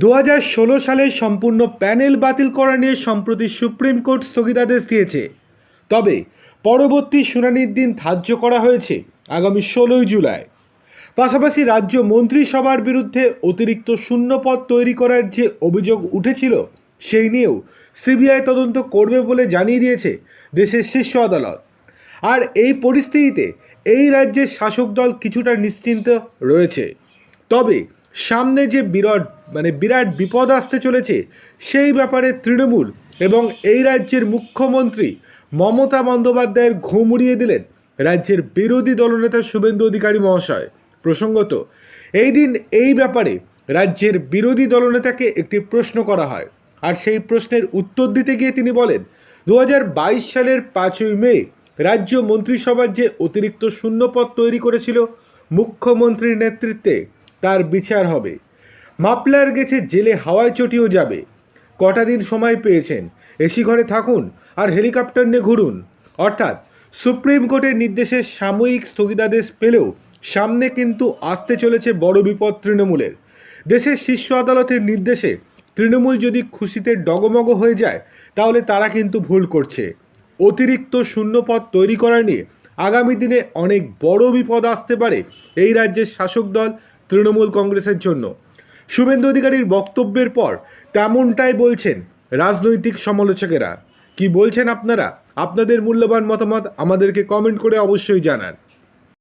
দু হাজার ষোলো সালে সম্পূর্ণ প্যানেল বাতিল করা নিয়ে সম্প্রতি সুপ্রিম কোর্ট স্থগিতাদেশ দিয়েছে। তবে পরবর্তী শুনানির দিন ধার্য করা হয়েছে আগামী ষোলোই জুলাই। পাশাপাশি রাজ্য মন্ত্রিসভার বিরুদ্ধে অতিরিক্ত শূন্যপদ তৈরি করার যে অভিযোগ উঠেছিল, সেই নিয়েও সিবিআই তদন্ত করবে বলে জানিয়ে দিয়েছে দেশের শীর্ষ আদালত। আর এই পরিস্থিতিতে এই রাজ্যের শাসক দল কিছুটা নিশ্চিন্ত রয়েছে। তবে সামনে যে বিরাট মানে বিরাট বিপদ আসতে চলেছে, সেই ব্যাপারে তৃণমূল এবং এই রাজ্যের মুখ্যমন্ত্রী মমতা বন্দ্যোপাধ্যায়ের ঘুম উড়িয়ে দিলেন রাজ্যের বিরোধী দলনেতা শুভেন্দু অধিকারী মহাশয়। প্রসঙ্গত, এই দিন এই ব্যাপারে রাজ্যের বিরোধী দলনেতাকে একটি প্রশ্ন করা হয়। আর সেই প্রশ্নের উত্তর দিতে গিয়ে তিনি বলেন দু হাজার বাইশ সালের পাঁচই মে রাজ্য মন্ত্রিসভার যে অতিরিক্ত শূন্যপদ তৈরি করেছিল মুখ্যমন্ত্রীর নেতৃত্বে তার বিচার হবে। মাপলার গেছে জেলে হাওয়ায় চটিও যাবে। কটা দিন সময় পেয়েছেন। এসি ঘরে থাকুন আর হেলিকপ্টার নিয়ে ঘুরুন। অর্থাৎ সুপ্রিম কোর্টের নির্দেশে সাময়িক স্থগিতাদেশ পেলেও সামনে কিন্তু আসতে চলেছে বড় বিপদ তৃণমূলের। দেশের শীর্ষ আদালতের নির্দেশে তৃণমূল যদি খুশিতে ডগমগ হয়ে যায়, তাহলে তারা কিন্তু ভুল করছে। অতিরিক্ত শূন্যপদ তৈরি করা নিয়ে আগামী দিনে অনেক বড় বিপদ আসতে পারে এই রাজ্যের শাসক দল তৃণমূল কংগ্রেসের জন্য। শুভেন্দু অধিকারীর বক্তব্যের পর তেমনটাই বলছেন রাজনৈতিক সমালোচকেরা। কি বলছেন আপনারা? আপনাদের মূল্যবান মতামত আমাদেরকে কমেন্ট করে অবশ্যই জানান।